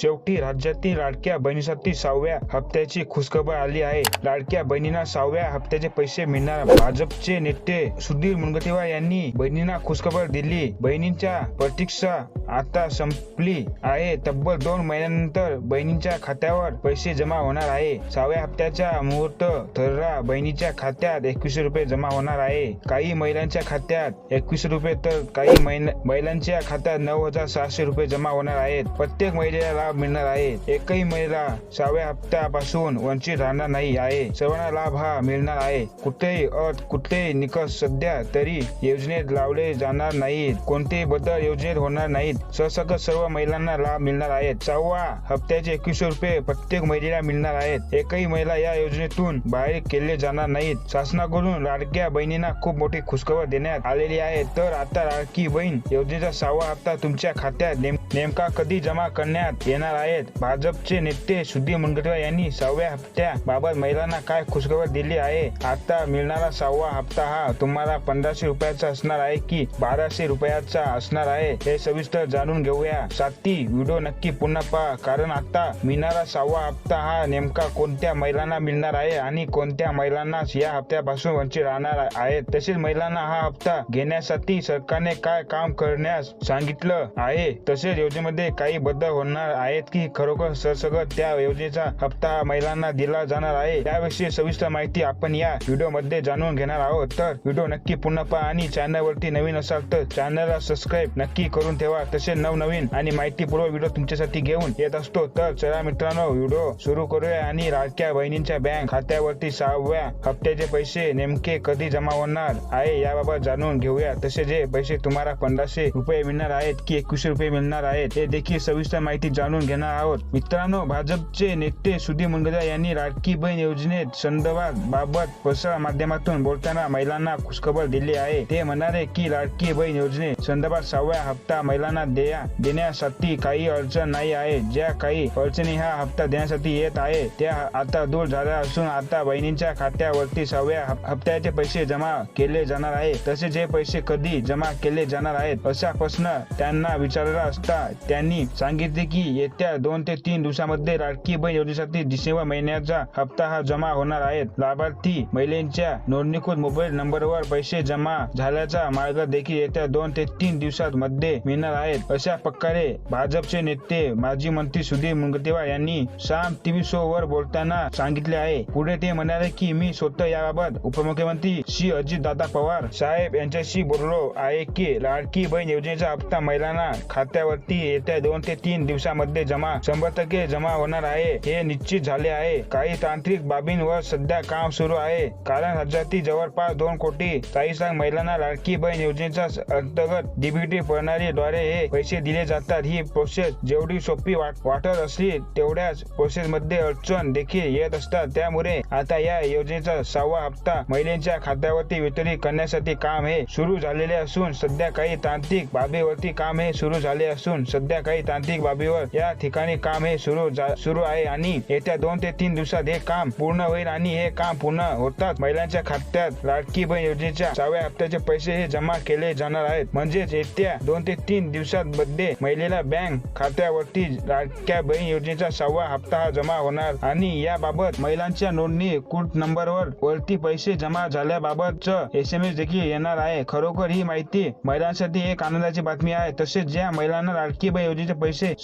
शेवटी राज्यातील लाडक्या बहिणीसाठी सहाव्या हप्त्याची खुशखबर आली आहे. लाडक्या बहिणींना सहाव्या हप्त्याचे पैसे मिळणार. भाजपचे नेते सुधीर मुनगंटीवार यांनी बहिणींना खुशखबर दिली. बहिणींच्या प्रतीक्षा आता संपली आहे. तब्बल दोन महिन्यानंतर बहिणींच्या खात्यावर पैसे जमा होणार आहे. सहाव्या हप्त्याचा मुहूर्त ठरला. बहिणीच्या खात्यात एकवीसशे रुपये जमा होणार आहे. काही महिलांच्या खात्यात एकवीसशे रुपये तर काही महिलांच्या खात्यात नऊ हजार सहाशे रुपये जमा होणार आहेत. प्रत्येक महिलेला लाभ मिळणार आहे. एकही महिला सहाव्या हप्त्यापासून वंचित राहणार नाही आहे. सर्वांना लाभ हा मिळणार आहे. कुठेही अट कुठेही निकष सध्या तरी योजनेत लावले जाणार नाहीत. कोणतेही बदल योजनेत होणार नाहीत. सहसकट सर्व महिलांना लाभ मिळणार आहेत. सहावा हप्त्याचे एकवीसशे रुपये प्रत्येक महिलेला मिळणार आहेत. एकही महिला या योजनेतून बाहेर केले जाणार नाहीत. शासनाकडून लाडक्या बहिणींना खूप मोठी खुशखबर देण्यात आलेली आहे. तर आता लाडकी बहीण योजनेचा सहावा हप्ता तुमच्या खात्यात नेम- नेमका कधी जमा करण्यात देणार आहेत. भाजपचे नेते सुधीर मुनगंटीवार यांनी सहाव्या हप्त्याबाबत महिलांना काय खुशखबर दिली आहे? आता मिळणारा सहावा हप्ता हा तुम्हाला पंधराशे रुपयाचा असणार आहे की बाराशे रुपयाचा असणार आहे? हे सविस्तर जाणून घेऊया. साथी व्हिडिओ नक्की पुन्हा पहा कारण आता मिळणारा सहावा हप्ता हा नेमका कोणत्या महिलांना मिळणार आहे आणि कोणत्या महिलांना या हप्त्यापासून वंचित राहणार आहेत? तसेच महिलांना हा हप्ता घेण्यासाठी सरकारने काय काम करण्यास सांगितलं आहे? तसेच योजनेमध्ये काही बदल होणार आहे आहेत की खरोखर सरसगत त्या योजनेचा हप्ता हा महिलांना दिला जाणार आहे? त्याविषयी सविस्तर माहिती आपण या व्हिडिओमध्ये जाणून घेणार आहोत. तर व्हिडिओ नक्की पुन्हा पहा आणि चॅनल वरती नवीन असाल तर चॅनलला सबस्क्राईब नक्की करून ठेवा. तसे नवनवीन आणि माहितीपूर्वक व्हिडिओ तुमच्यासाठी घेऊन येत असतो. तर चला मित्रांनो व्हिडिओ सुरू करूया आणि लाडक्या बहिणींच्या बँक खात्यावरती सहाव्या हप्त्याचे पैसे नेमके कधी जमा होणार आहे याबाबत जाणून घेऊया. तसे जे पैसे तुम्हाला पंधराशे रुपये मिळणार आहेत की एकवीसशे रुपये मिळणार आहेत हे देखील सविस्तर माहिती जाणून घेणार आहोत. मित्रांनो भाजपचे नेते सुधीर मुनगंटीवार यांनी लाडकी बहीण योजनेत संदर्भात बाबत प्रसार माध्यमातून बोलताना महिलांना खुशखबर दिली आहे. ते म्हणाले की लाडकी बहीण योजने संदर्भात सहाव्या हप्ता महिलांना देया देण्यासाठी काही अडचण नाही आहे. ज्या काही अडचणी हा हप्ता देण्यासाठी येत आहे त्या आता दूर झाल्या असून आता बहिणींच्या खात्यावरती सहाव्या हप्त्याचे पैसे जमा केले जाणार आहे. तसेच हे पैसे कधी जमा केले जाणार आहेत असा प्रश्न त्यांना विचारला असता त्यांनी सांगितले की येत्या दोन ते तीन दिवसामध्ये लाडकी बहीण योजनेसाठी डिसेंबर महिन्याचा हप्ता हा जमा होणार आहेत. लाभार्थी महिलांच्या नोंदणीकृत मोबाईल नंबरवर पैसे जमा झाल्याचा मार्ग देखील येत्या दोन ते तीन दिवसात मध्ये मिळणार आहेत. अशा प्रकारे भाजपचे नेते माजी मंत्री सुधीर मुनगंटीवार यांनी साम टीव्ही शो वर बोलताना सांगितले आहे. पुढे ते म्हणाले की मी स्वतः याबाबत उपमुख्यमंत्री श्री अजित दादा पवार साहेब यांच्याशी बोललो आहे की लाडकी बहीण योजनेचा हप्ता महिलांना खात्यावरती येत्या दोन ते तीन दिवसामध्ये जमा शंभर टक्के जमा होणार आहे. हे निश्चित झाले आहे. काही तांत्रिक बाबींवर सध्या काम सुरू आहे. कारण राज्यातील जवळपास दोन कोटी चाळीस लाख महिलांना लाडकी बहीण योजनेच्या अंतर्गत डीबीटी प्रणालीद्वारे हे पैसे दिले जातात. ही प्रोसेस जेवढी सोपी वाट- वाटत असली तेवढ्याच प्रोसेस मध्ये अडचण देखील येत असतात. त्यामुळे आता या योजनेचा सहावा हप्ता महिलांच्या खात्यावरती वितरित करण्यासाठी काम हे सुरू झालेले असून सध्या काही तांत्रिक बाबीवरती काम हे सुरू झाले असून सध्या काही तांत्रिक बाबीवर या ठिकाणी काम हे सुरू सुरू आहे आणि येत्या दोन ते तीन दिवसात हे काम पूर्ण होईल आणि हे काम पूर्ण होतात. महिलांच्या खात्यात लाडकी बहीण योजनेच्या सहाव्या हप्त्याचे पैसे हे जमा केले जाणार आहेत. म्हणजेच येत्या दोन ते तीन दिवसात मध्ये महिलेला बँक खात्यावरती लाडक्या बहीण योजनेचा सहावा हप्ता हा जमा होणार. आणि याबाबत महिलांच्या नोंदणी कुट नंबरवर वरती पैसे जमा झाल्याबाबतच एस एम एस देखील येणार आहे. खरोखर ही माहिती महिलांसाठी एक आनंदाची बातमी आहे. तसेच ज्या महिलांना लाडकी बहीण योजनेचे पैसे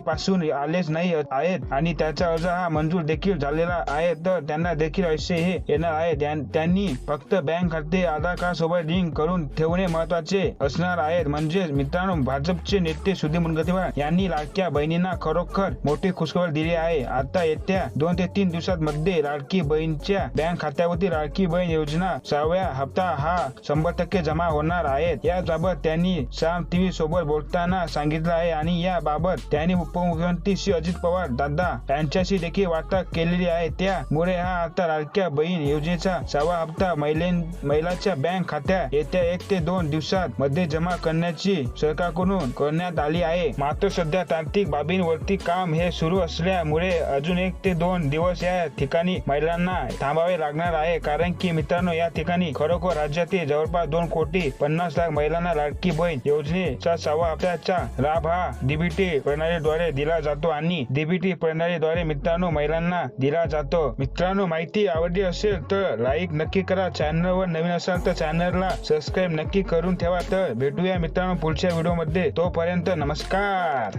पासून आलेच नाही आहेत आणि त्याचा अर्ज हा मंजूर देखील झालेला आहे. तर त्यांना देखील पैसे हे येणार आहे. त्यांनी फक्त बँक खाते आधार कार्ड सोबत लिंक करून ठेवणे महत्त्वाचे असणार आहेत. म्हणजे मित्रांनो भाजपचे नेते सुधीर मुनगंटीवार यांनी लाडक्या बहिणींना खरोखर मोठी खुशखबर दिली आहे. आता येत्या दोन ते तीन दिवसात मध्ये लाडकी बहीणच्या बँक खात्यावरती लाडकी बहीण योजना सहाव्या हप्ता हा शंभर टक्के जमा होणार आहेत याबाबत त्यांनी साम टीव्ही सोबत बोलताना सांगितलं आहे आणि याबाबत त्यांनी उपमुख्यमंत्री श्री अजित पवार दादा यांच्याशी देखील वार्ता केलेली आहे. त्यामुळे हा आता लाडक्या बहीण योजनेचा सहावा हप्ता महिलें महिलाच्या बँक खात्यात येत्या एक ते दोन दिवसात मध्ये जमा करण्याची सरकारकडून करण्यात आली आहे. मात्र सध्या तांत्रिक बाबींवरती काम हे सुरू असल्यामुळे अजून एक ते दोन दिवस या ठिकाणी महिलांना थांबावे लागणार आहे. कारण की मित्रांनो या ठिकाणी खरोखर राज्यातील जवळपास दोन कोटी पन्नास लाख महिलांना लाडकी बहीण योजनेचा सहावा हप्त्याचा लाभ हा डीबीटी प्रणालीद्वारे द्वारे दिला जातो आणि डीबीटी प्रणालीद्वारे मित्रांनो महिलांना दिला जातो. मित्रांनो माहिती आवडली असेल तर लाईक नक्की करा. चॅनल वर नवीन असाल तर चॅनलला सबस्क्राईब नक्की करून ठेवा. तर भेटूया मित्रांनो पुढच्या व्हिडिओमध्ये तोपर्यंत नमस्कार.